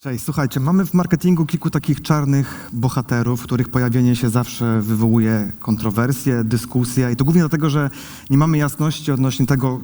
Cześć, słuchajcie, mamy w marketingu kilku takich czarnych bohaterów, których pojawienie się zawsze wywołuje kontrowersje, dyskusje i to głównie dlatego, że nie mamy jasności odnośnie tego,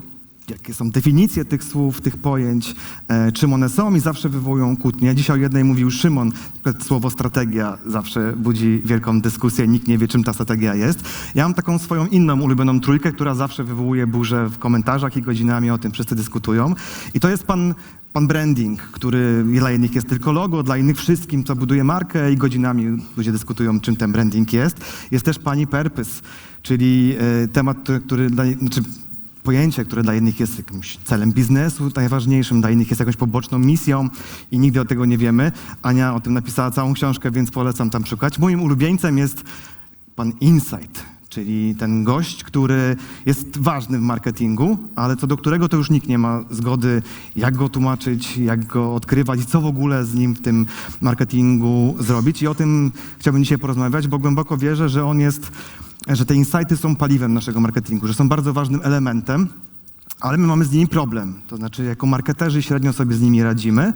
jakie są definicje tych słów, tych pojęć, e, czym one są i zawsze wywołują kłótnie. Dzisiaj o jednej mówił Szymon, słowo strategia zawsze budzi wielką dyskusję, nikt nie wie, czym ta strategia jest. Ja mam taką swoją inną ulubioną trójkę, która zawsze wywołuje burzę w komentarzach i godzinami o tym wszyscy dyskutują i to jest pan pan branding, który dla jednych jest tylko logo, dla innych wszystkim, co buduje markę i godzinami ludzie dyskutują, czym ten branding jest. Jest też pani purpose, czyli e, temat, który dla, znaczy pojęcie, które dla jednych jest jakimś celem biznesu najważniejszym, dla innych jest jakąś poboczną misją i nigdy o tego nie wiemy. Ania o tym napisała całą książkę, więc polecam tam szukać. Moim ulubieńcem jest pan Insight, czyli ten gość, który jest ważny w marketingu, ale co do którego to już nikt nie ma zgody, jak go tłumaczyć, jak go odkrywać i co w ogóle z nim w tym marketingu zrobić. I o tym chciałbym dzisiaj porozmawiać, bo głęboko wierzę, że on jest, że te insighty są paliwem naszego marketingu, że są bardzo ważnym elementem, ale my mamy z nimi problem. To znaczy, jako marketerzy średnio sobie z nimi radzimy.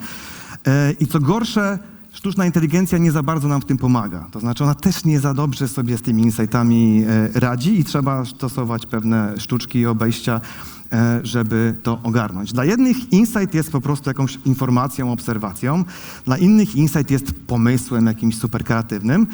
E, I co gorsze, sztuczna inteligencja nie za bardzo nam w tym pomaga. To znaczy ona też nie za dobrze sobie z tymi insightami e, radzi i trzeba stosować pewne sztuczki i obejścia, e, żeby to ogarnąć. Dla jednych insight jest po prostu jakąś informacją, obserwacją, dla innych insight jest pomysłem jakimś super kreatywnym,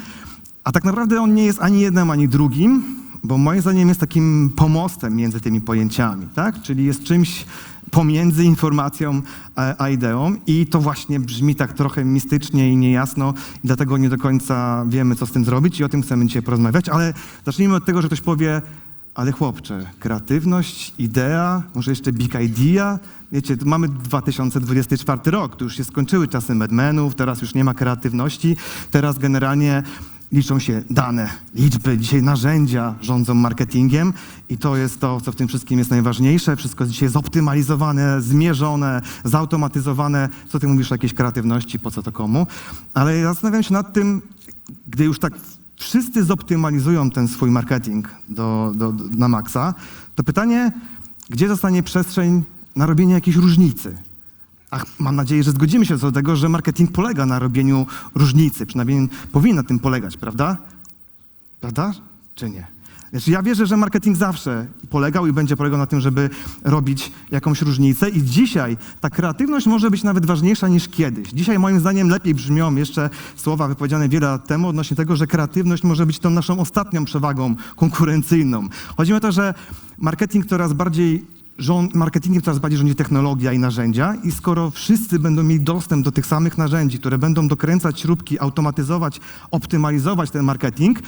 a tak naprawdę on nie jest ani jednym, ani drugim, bo moim zdaniem jest takim pomostem między tymi pojęciami, tak? Czyli jest czymś pomiędzy informacją a, a ideą. I to właśnie brzmi tak trochę mistycznie i niejasno. I dlatego nie do końca wiemy, co z tym zrobić i o tym chcemy dzisiaj porozmawiać, ale zacznijmy od tego, że ktoś powie, ale chłopcze, kreatywność, idea, może jeszcze big idea. Wiecie, mamy 2024 rok, tu już się skończyły czasy medmenów, teraz już nie ma kreatywności, teraz generalnie liczą się dane, liczby, dzisiaj narzędzia rządzą marketingiem i to jest to, co w tym wszystkim jest najważniejsze. Wszystko jest dzisiaj zoptymalizowane, zmierzone, zautomatyzowane. Co ty mówisz o jakiejś kreatywności, po co to komu? Ale ja zastanawiam się nad tym, gdy już tak wszyscy zoptymalizują ten swój marketing do, do, do, na maksa, to pytanie, gdzie zostanie przestrzeń na robienie jakiejś różnicy? Ach, mam nadzieję, że zgodzimy się co do tego, że marketing polega na robieniu różnicy. Przynajmniej powinien na tym polegać, prawda? Prawda? Czy nie? Znaczy, ja wierzę, że marketing zawsze polegał i będzie polegał na tym, żeby robić jakąś różnicę. I dzisiaj ta kreatywność może być nawet ważniejsza niż kiedyś. Dzisiaj moim zdaniem lepiej brzmią jeszcze słowa wypowiedziane wiele lat temu odnośnie tego, że kreatywność może być tą naszą ostatnią przewagą konkurencyjną. Chodzi o to, że marketing coraz bardziej rząd, marketingiem coraz bardziej rządzi technologia i narzędzia i skoro wszyscy będą mieli dostęp do tych samych narzędzi, które będą dokręcać śrubki, automatyzować, optymalizować ten marketing,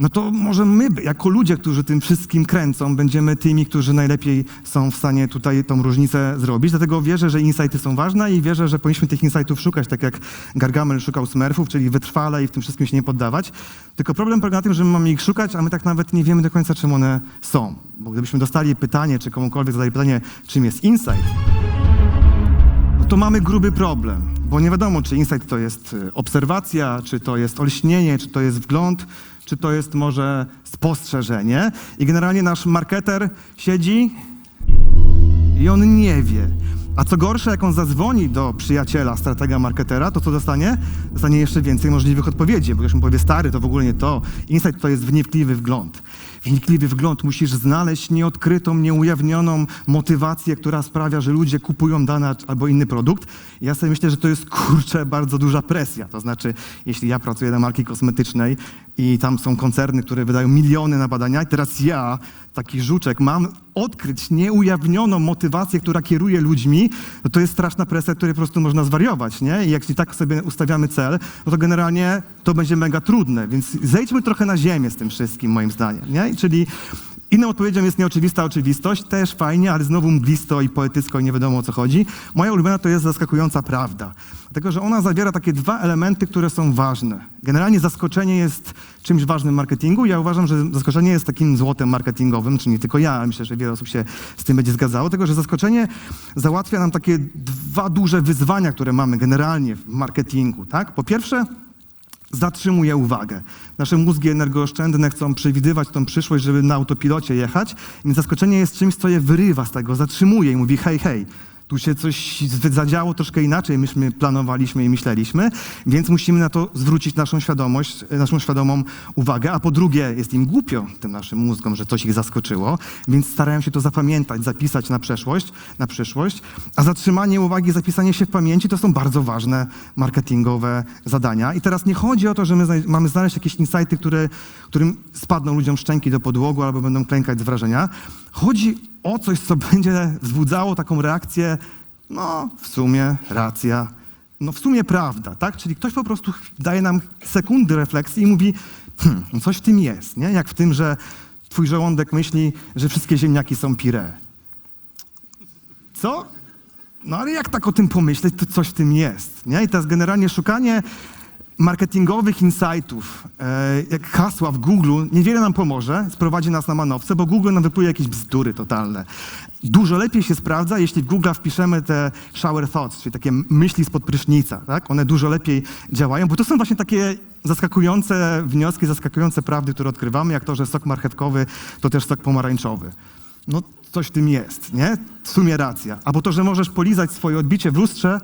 no to może my, jako ludzie, którzy tym wszystkim kręcą, będziemy tymi, którzy najlepiej są w stanie tutaj tą różnicę zrobić. Dlatego wierzę, że insighty są ważne i wierzę, że powinniśmy tych insightów szukać, tak jak Gargamel szukał smurfów, czyli wytrwale i w tym wszystkim się nie poddawać. Tylko problem polega na tym, że my mamy ich szukać, a my tak nawet nie wiemy do końca, czym one są. Bo gdybyśmy dostali pytanie, czy komukolwiek zadali pytanie, czym jest insight, no to mamy gruby problem, bo nie wiadomo, czy insight to jest y, obserwacja, czy to jest olśnienie, czy to jest wgląd, czy to jest może spostrzeżenie. I generalnie nasz marketer siedzi i on nie wie. A co gorsze, jak on zadzwoni do przyjaciela, stratega marketera, to co dostanie? Dostanie jeszcze więcej możliwych odpowiedzi, bo ktoś mu powie, stary, to w ogóle nie to. Insight to jest wnikliwy wgląd. Wnikliwy wgląd musisz znaleźć nieodkrytą, nieujawnioną motywację, która sprawia, że ludzie kupują dany albo inny produkt. Ja sobie myślę, że to jest kurczę bardzo duża presja. To znaczy, jeśli ja pracuję na marki kosmetycznej i tam są koncerny, które wydają miliony na badania, i teraz ja, taki żuczek, mam odkryć nieujawnioną motywację, która kieruje ludźmi, no to jest straszna presja, której po prostu można zwariować, nie? I jeśli tak sobie ustawiamy cel, no to generalnie to będzie mega trudne, więc zejdźmy trochę na ziemię z tym wszystkim, moim zdaniem, nie? Czyli Inną odpowiedzią jest nieoczywista oczywistość, też fajnie, ale znowu mglisto i poetycko i nie wiadomo o co chodzi. Moja ulubiona to jest zaskakująca prawda. Dlatego, że ona zawiera takie dwa elementy, które są ważne. Generalnie zaskoczenie jest czymś ważnym w marketingu. Ja uważam, że zaskoczenie jest takim złotem marketingowym, czyli nie tylko ja, ale myślę, że wiele osób się z tym będzie zgadzało. Dlatego, że zaskoczenie załatwia nam takie dwa duże wyzwania, które mamy generalnie w marketingu. Tak? Po pierwsze, zatrzymuje uwagę. Nasze mózgi energooszczędne chcą przewidywać tą przyszłość, żeby na autopilocie jechać, więc zaskoczenie jest czymś, co je wyrywa z tego, zatrzymuje i mówi hej, hej, Tu się coś zadziało troszkę inaczej, myśmy planowaliśmy i myśleliśmy, więc musimy na to zwrócić naszą świadomość, naszą świadomą uwagę. A po drugie, jest im głupio, tym naszym mózgom, że coś ich zaskoczyło, więc starają się to zapamiętać, zapisać na przeszłość, na przyszłość. A zatrzymanie uwagi, zapisanie się w pamięci to są bardzo ważne marketingowe zadania. I teraz nie chodzi o to, że my mamy znaleźć jakieś insighty, które, którym spadną ludziom szczęki do podłogu albo będą klękać z wrażenia. Chodzi o coś, co będzie wzbudzało taką reakcję, no w sumie racja, no w sumie prawda, tak? Czyli ktoś po prostu daje nam sekundy refleksji i mówi, hmm, no coś w tym jest, nie? Jak w tym, że twój żołądek myśli, że wszystkie ziemniaki są pire. Co? No ale jak tak o tym pomyśleć, to coś w tym jest, nie? I teraz generalnie szukanie marketingowych insightów, e, jak hasła w Google, niewiele nam pomoże, sprowadzi nas na manowce, bo Google nam wypluje jakieś bzdury totalne. Dużo lepiej się sprawdza, jeśli w Google wpiszemy te shower thoughts, czyli takie myśli spod prysznica, tak? One dużo lepiej działają, bo to są właśnie takie zaskakujące wnioski, zaskakujące prawdy, które odkrywamy, jak to, że sok marchewkowy to też sok pomarańczowy. No coś w tym jest, nie? W sumie racja. Albo to, że możesz polizać swoje odbicie w lustrze,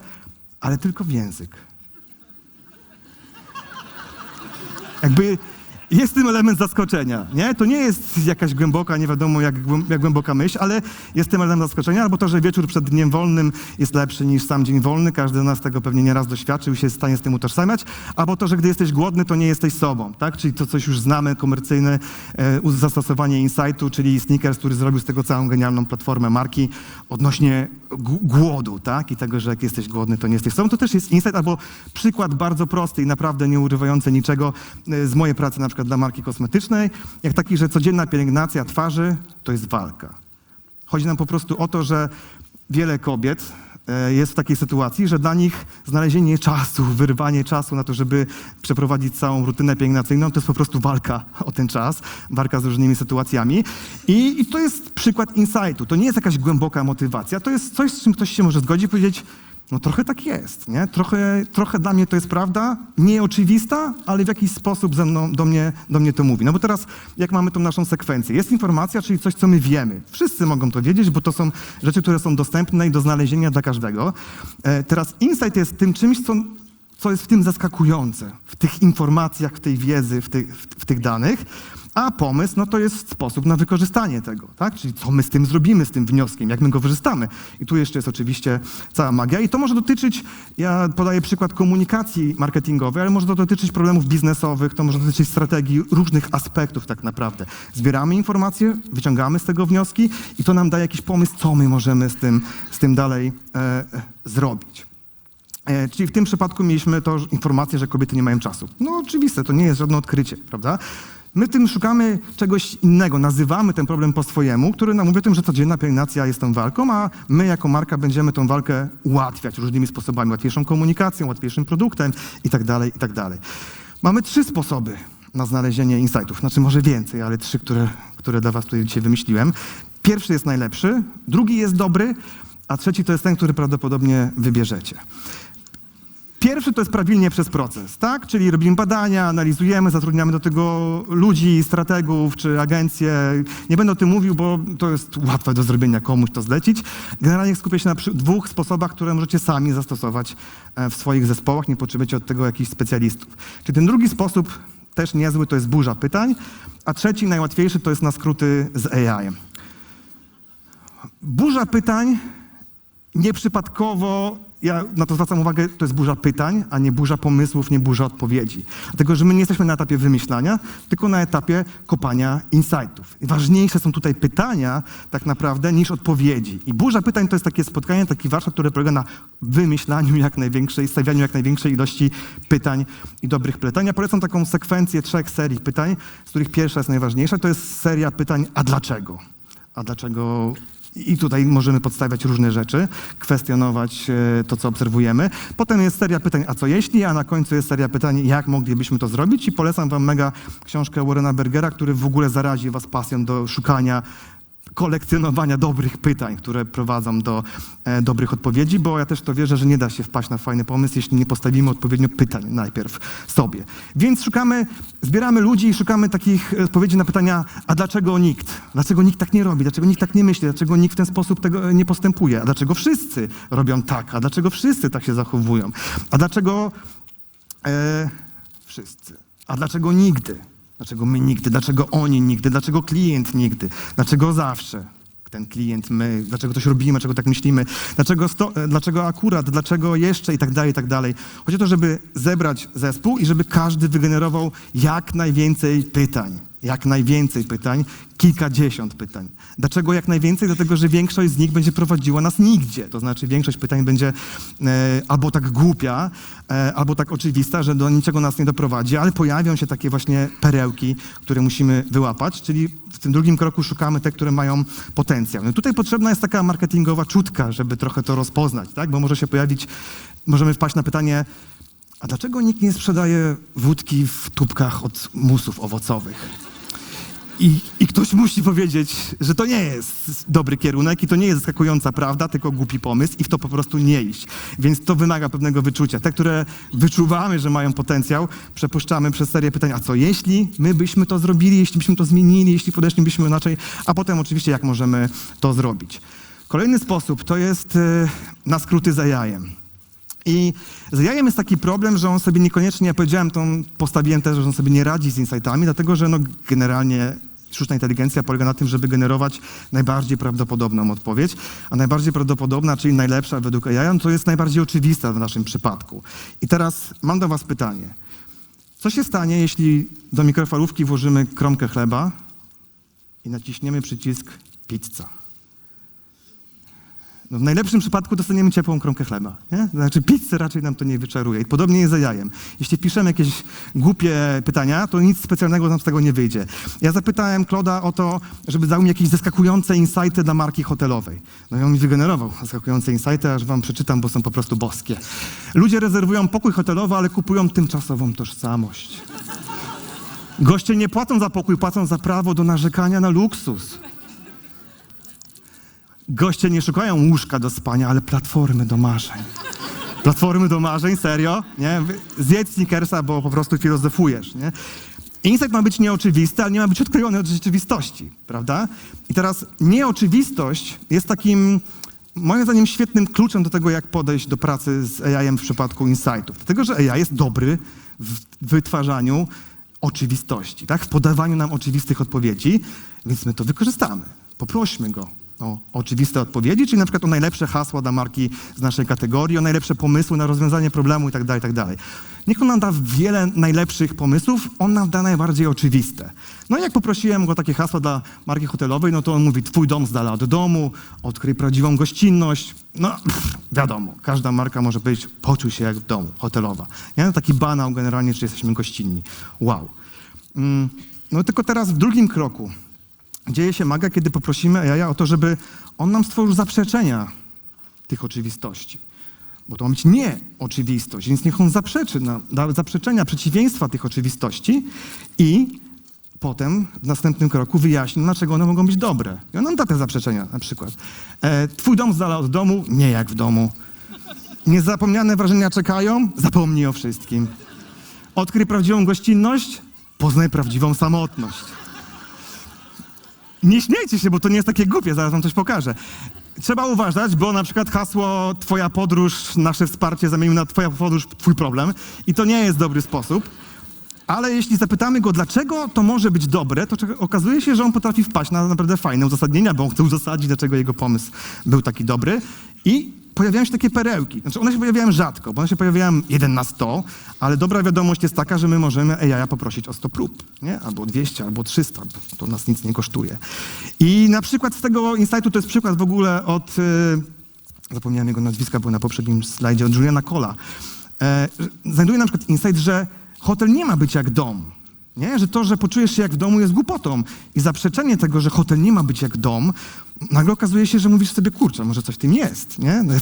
ale tylko w język. Jakby jest tym element zaskoczenia, nie? To nie jest jakaś głęboka, nie wiadomo jak, jak głęboka myśl, ale jest tym element zaskoczenia, albo to, że wieczór przed dniem wolnym jest lepszy niż sam dzień wolny, każdy z nas tego pewnie nieraz doświadczył i się jest w stanie z tym utożsamiać, albo to, że gdy jesteś głodny, to nie jesteś sobą, tak? Czyli to coś już znamy, komercyjne e, zastosowanie insightu, czyli Snickers, który zrobił z tego całą genialną platformę marki odnośnie głodu, tak? I tego, że jak jesteś głodny, to nie jesteś sobą. To też jest insight, albo przykład bardzo prosty i naprawdę nie urywający niczego e, z mojej pracy na przykład dla marki kosmetycznej, jak taki, że codzienna pielęgnacja twarzy to jest walka. Chodzi nam po prostu o to, że wiele kobiet e, jest w takiej sytuacji, że dla nich znalezienie czasu, wyrwanie czasu na to, żeby przeprowadzić całą rutynę pielęgnacyjną, to jest po prostu walka o ten czas, walka z różnymi sytuacjami. I, I to jest przykład insightu. To nie jest jakaś głęboka motywacja, to jest coś, z czym ktoś się może zgodzić i powiedzieć, no trochę tak jest, nie? Trochę, trochę dla mnie to jest prawda, nieoczywista, ale w jakiś sposób ze mną, do, mnie, do mnie to mówi. No bo teraz, jak mamy tą naszą sekwencję? Jest informacja, czyli coś, co my wiemy. Wszyscy mogą to wiedzieć, bo to są rzeczy, które są dostępne i do znalezienia dla każdego. E, teraz insight jest tym czymś, co, co jest w tym zaskakujące, w tych informacjach, w tej wiedzy, w, tych- w, w tych danych. A pomysł, no to jest sposób na wykorzystanie tego, tak? Czyli co my z tym zrobimy, z tym wnioskiem, jak my go wykorzystamy. I tu jeszcze jest oczywiście cała magia. I to może dotyczyć, ja podaję przykład komunikacji marketingowej, ale może to dotyczyć problemów biznesowych, to może dotyczyć strategii, różnych aspektów tak naprawdę. Zbieramy informacje, wyciągamy z tego wnioski i to nam daje jakiś pomysł, co my możemy z tym, z tym dalej e, e, zrobić. E, Czyli w tym przypadku mieliśmy to informację, że kobiety nie mają czasu. No oczywiste, to nie jest żadne odkrycie, prawda? My tym szukamy czegoś innego, nazywamy ten problem po swojemu, który nam mówi o tym, że codzienna pielęgnacja jest tą walką, a my jako marka będziemy tą walkę ułatwiać różnymi sposobami, łatwiejszą komunikacją, łatwiejszym produktem i tak dalej, i tak. Mamy trzy sposoby na znalezienie insightów, znaczy może więcej, ale trzy, które, które dla was tutaj dzisiaj wymyśliłem. Pierwszy jest najlepszy, drugi jest dobry, a trzeci to jest ten, który prawdopodobnie wybierzecie. Pierwszy to jest prawilnie przez proces, tak? Czyli robimy badania, analizujemy, zatrudniamy do tego ludzi, strategów czy agencje. Nie będę o tym mówił, bo to jest łatwe do zrobienia, komuś to zlecić. Generalnie skupię się na dwóch sposobach, które możecie sami zastosować e, w swoich zespołach. Nie potrzebujecie od tego jakichś specjalistów. Czyli ten drugi sposób, też niezły, to jest burza pytań, a trzeci, najłatwiejszy, to jest na skróty z AI. Burza pytań nieprzypadkowo, ja na to zwracam uwagę, to jest burza pytań, a nie burza pomysłów, nie burza odpowiedzi. Dlatego, że my nie jesteśmy na etapie wymyślania, tylko na etapie kopania insightów. I ważniejsze są tutaj pytania tak naprawdę niż odpowiedzi. I burza pytań to jest takie spotkanie, taki warsztat, który polega na wymyślaniu jak największej, stawianiu jak największej ilości pytań i dobrych pytań. Ja polecam taką sekwencję trzech serii pytań, z których pierwsza jest najważniejsza, to jest seria pytań, a dlaczego? A dlaczego i tutaj możemy podstawiać różne rzeczy, kwestionować e, to, co obserwujemy. Potem jest seria pytań, a co jeśli, a na końcu jest seria pytań, jak moglibyśmy to zrobić. I polecam wam mega książkę Warrena Bergera, który w ogóle zarazi was pasją do szukania kolekcjonowania dobrych pytań, które prowadzą do e, dobrych odpowiedzi, bo ja też to wierzę, że nie da się wpaść na fajny pomysł, jeśli nie postawimy odpowiednio pytań najpierw sobie. Więc szukamy, zbieramy ludzi i szukamy takich odpowiedzi na pytania, a dlaczego nikt? Dlaczego nikt tak nie robi? Dlaczego nikt tak nie myśli? Dlaczego nikt w ten sposób tego nie postępuje? A dlaczego wszyscy robią tak? A dlaczego wszyscy tak się zachowują? A dlaczego e, wszyscy? A dlaczego nigdy? Dlaczego my nigdy? Dlaczego oni nigdy? Dlaczego klient nigdy? Dlaczego zawsze? Ten klient, my, dlaczego coś robimy, dlaczego tak myślimy, dlaczego, sto, dlaczego akurat, dlaczego jeszcze i tak dalej, i tak dalej. Chodzi o to, żeby zebrać zespół i żeby każdy wygenerował jak najwięcej pytań. Jak najwięcej pytań, kilkadziesiąt pytań. Dlaczego jak najwięcej? Dlatego, że większość z nich będzie prowadziła nas nigdzie. To znaczy, większość pytań będzie e, albo tak głupia, e, albo tak oczywista, że do niczego nas nie doprowadzi, ale pojawią się takie właśnie perełki, które musimy wyłapać, czyli w tym drugim kroku szukamy te, które mają potencjał. No tutaj potrzebna jest taka marketingowa czutka, żeby trochę to rozpoznać, tak? Bo może się pojawić, możemy wpaść na pytanie, a dlaczego nikt nie sprzedaje wódki w tubkach od musów owocowych? I, I ktoś musi powiedzieć, że to nie jest dobry kierunek i to nie jest zaskakująca prawda, tylko głupi pomysł i w to po prostu nie iść. Więc to wymaga pewnego wyczucia. Te, które wyczuwamy, że mają potencjał, przepuszczamy przez serię pytań, a co jeśli my byśmy to zrobili, jeśli byśmy to zmienili, jeśli podeszlibyśmy inaczej, a potem oczywiście jak możemy to zrobić. Kolejny sposób to jest e, na skróty za jajem. I z jajem jest taki problem, że on sobie niekoniecznie, ja powiedziałem, to postawiłem też, że on sobie nie radzi z insightami, dlatego że no, generalnie sztuczna inteligencja polega na tym, żeby generować najbardziej prawdopodobną odpowiedź, a najbardziej prawdopodobna, czyli najlepsza według AI, to jest najbardziej oczywista w naszym przypadku. I teraz mam do was pytanie. Co się stanie, jeśli do mikrofalówki włożymy kromkę chleba i naciśniemy przycisk pizza? W najlepszym przypadku dostaniemy ciepłą kromkę chleba. Nie? Znaczy pizzę raczej nam to nie wyczaruje. I podobnie jest za jajem. Jeśli piszemy jakieś głupie pytania, to nic specjalnego nam z tego nie wyjdzie. Ja zapytałem Kloda o to, żeby dał mi jakieś zaskakujące insighty dla marki hotelowej. No i on mi wygenerował zaskakujące insighty, aż wam przeczytam, bo są po prostu boskie. Ludzie rezerwują pokój hotelowy, ale kupują tymczasową tożsamość. Goście nie płacą za pokój, płacą za prawo do narzekania na luksus. Goście nie szukają łóżka do spania, ale platformy do marzeń. Platformy do marzeń, serio? Nie? Zjedz sneakersa, bo po prostu filozofujesz, nie? Insight ma być nieoczywisty, ale nie ma być odklejony od rzeczywistości, prawda? I teraz nieoczywistość jest takim, moim zdaniem, świetnym kluczem do tego, jak podejść do pracy z AI-em w przypadku insightów. Dlatego, że AI jest dobry w wytwarzaniu oczywistości, tak? W podawaniu nam oczywistych odpowiedzi, więc my to wykorzystamy. Poprośmy go o oczywiste odpowiedzi, czyli na przykład o najlepsze hasła dla marki z naszej kategorii, o najlepsze pomysły na rozwiązanie problemu itd., itd. Niech on nam da wiele najlepszych pomysłów, on nam da najbardziej oczywiste. No i jak poprosiłem go o takie hasła dla marki hotelowej, no to on mówi twój dom z dala od domu, odkryj prawdziwą gościnność. No pff, wiadomo, każda marka może powiedzieć poczuj się jak w domu, hotelowa. Nie? No, taki banał generalnie, czy jesteśmy gościnni. Wow. Mm, no tylko teraz w drugim kroku dzieje się maga, kiedy poprosimy AI o to, żeby on nam stworzył zaprzeczenia tych oczywistości. Bo to ma być nieoczywistość, więc niech on zaprzeczy nam, da zaprzeczenia, przeciwieństwa tych oczywistości i potem w następnym kroku wyjaśni, dlaczego one mogą być dobre. I on nam da te zaprzeczenia, na przykład. E, twój dom z dala od domu, nie jak w domu. Niezapomniane wrażenia czekają, zapomnij o wszystkim. Odkryj prawdziwą gościnność, poznaj prawdziwą samotność. Nie śmiejcie się, bo to nie jest takie głupie, zaraz wam coś pokażę. Trzeba uważać, bo na przykład hasło twoja podróż, nasze wsparcie zamienił na twoja podróż, twój problem i to nie jest dobry sposób. Ale jeśli zapytamy go, dlaczego to może być dobre, to okazuje się, że on potrafi wpaść na naprawdę fajne uzasadnienia, bo on chce uzasadnić, dlaczego jego pomysł był taki dobry. I pojawiają się takie perełki. Znaczy one się pojawiają rzadko, bo one się pojawiają jeden na 100, ale dobra wiadomość jest taka, że my możemy AI poprosić o 100 prób, nie? Albo 200, albo 300, to nas nic nie kosztuje. I na przykład z tego insightu to jest przykład w ogóle od, e, zapomniałem jego nazwiska, był na poprzednim slajdzie, od Juliana Cola. E, znajduje na przykład insight, że hotel nie ma być jak dom. Nie? Że to, że poczujesz się jak w domu jest głupotą. I zaprzeczenie tego, że hotel nie ma być jak dom, nagle okazuje się, że mówisz sobie, kurczę, może coś w tym jest, nie? No,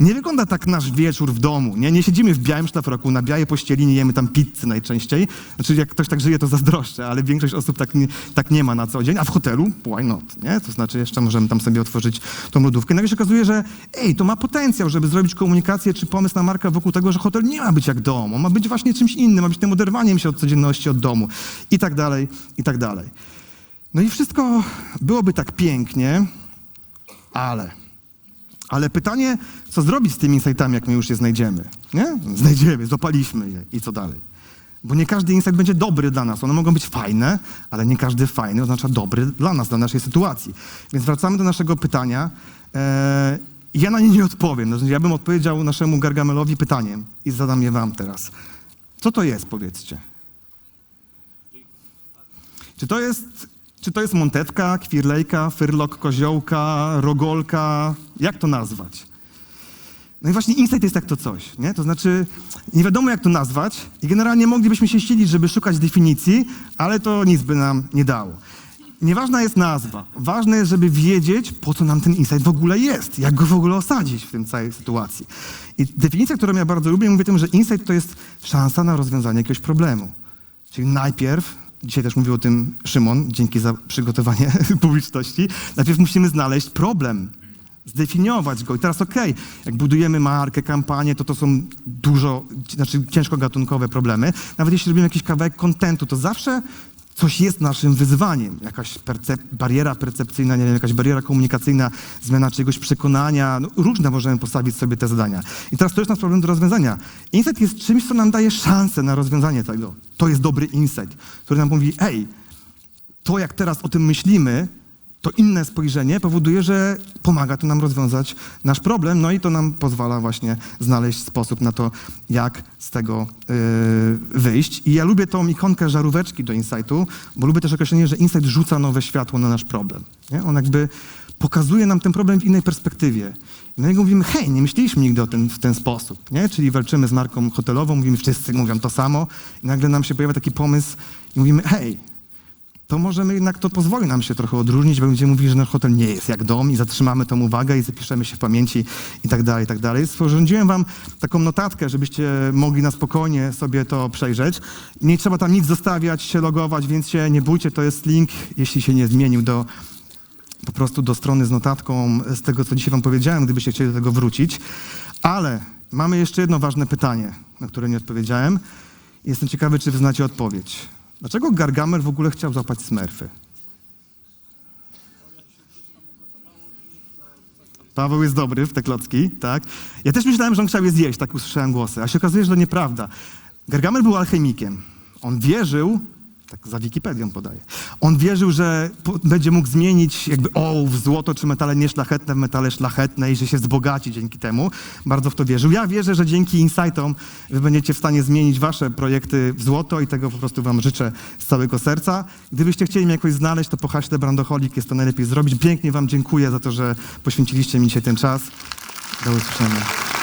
Nie wygląda tak nasz wieczór w domu, nie? Nie siedzimy w białym szlafroku, na białej pościeli, nie jemy tam pizzy najczęściej. Znaczy, jak ktoś tak żyje, to zazdroszczę, ale większość osób tak nie, tak nie ma na co dzień, a w hotelu, why not, nie? To znaczy, jeszcze możemy tam sobie otworzyć tą lodówkę. Nagle się okazuje, że ej, to ma potencjał, żeby zrobić komunikację czy pomysł na markę wokół tego, że hotel nie ma być jak dom, ma być właśnie czymś innym, ma być tym oderwaniem się od codzienności, od domu i tak dalej, i tak dalej. No i wszystko byłoby tak pięknie, ale. Ale pytanie, co zrobić z tymi insightami, jak my już je znajdziemy? Nie? Znajdziemy, złapaliśmy je i co dalej? Bo nie każdy insight będzie dobry dla nas. One mogą być fajne, ale nie każdy fajny oznacza dobry dla nas, dla naszej sytuacji. Więc wracamy do naszego pytania. Eee, ja na nie nie odpowiem. Znaczy, Ja bym odpowiedział naszemu Gargamelowi pytaniem i zadam je wam teraz. Co to jest, powiedzcie? Czy to jest, czy to jest montetka, kwirlejka, fyrlok koziołka, rogolka? Jak to nazwać? No i właśnie insight jest jak to coś, nie? To znaczy, nie wiadomo jak to nazwać i generalnie moglibyśmy się silić, żeby szukać definicji, ale to nic by nam nie dało. Nieważna jest nazwa. Ważne jest, żeby wiedzieć, po co nam ten insight w ogóle jest, jak go w ogóle osadzić w tym całej sytuacji. I definicja, którą ja bardzo lubię, mówi o tym, że insight to jest szansa na rozwiązanie jakiegoś problemu. Czyli najpierw, dzisiaj też mówił o tym Szymon, dzięki za przygotowanie publiczności, najpierw musimy znaleźć problem, zdefiniować go. I teraz okej, jak budujemy markę, kampanię, to to są dużo, znaczy ciężko gatunkowe problemy. Nawet jeśli robimy jakiś kawałek kontentu, to zawsze coś jest naszym wyzwaniem. Jakaś percep- bariera percepcyjna, nie wiem, jakaś bariera komunikacyjna, zmiana czegoś przekonania. No, różne możemy postawić sobie te zadania. I teraz to jest nasz problem do rozwiązania. Insight jest czymś, co nam daje szansę na rozwiązanie tego. To jest dobry insight, który nam mówi, ej, to jak teraz o tym myślimy, to inne spojrzenie powoduje, że pomaga to nam rozwiązać nasz problem, no i to nam pozwala właśnie znaleźć sposób na to, jak z tego yy, wyjść. I ja lubię tą ikonkę żaróweczki do insightu, bo lubię też określenie, że insight rzuca nowe światło na nasz problem. Nie? On jakby pokazuje nam ten problem w innej perspektywie. I na niego mówimy, hej, nie myśleliśmy nigdy o tym w ten sposób, nie? Czyli walczymy z marką hotelową, mówimy, wszyscy mówią to samo i nagle nam się pojawia taki pomysł i mówimy, hej, to możemy jednak to pozwoli nam się trochę odróżnić, bo będziemy mówili, że nasz hotel nie jest jak dom i zatrzymamy tą uwagę i zapiszemy się w pamięci i tak dalej, i tak dalej. Sporządziłem wam taką notatkę, żebyście mogli na spokojnie sobie to przejrzeć. Nie trzeba tam nic zostawiać, się logować, więc się nie bójcie, to jest link, jeśli się nie zmienił, do po prostu do strony z notatką z tego, co dzisiaj wam powiedziałem, gdybyście chcieli do tego wrócić. Ale mamy jeszcze jedno ważne pytanie, na które nie odpowiedziałem. Jestem ciekawy, czy wy znacie odpowiedź. Dlaczego Gargamel w ogóle chciał złapać smerfy? Paweł jest dobry w te klocki, tak? Ja też myślałem, że on chciał je zjeść, tak usłyszałem głosy, a się okazuje, że to nieprawda. Gargamel był alchemikiem. On wierzył, tak za Wikipedią podaje, on wierzył, że będzie mógł zmienić jakby ołów w złoto czy metale nieszlachetne w metale szlachetne i że się wzbogaci dzięki temu. Bardzo w to wierzył. Ja wierzę, że dzięki insightom wy będziecie w stanie zmienić wasze projekty w złoto i tego po prostu wam życzę z całego serca. Gdybyście chcieli mnie jakoś znaleźć, to po haśle Brandoholik jest to najlepiej zrobić. Pięknie wam dziękuję za to, że poświęciliście mi dzisiaj ten czas. Do usłyszenia.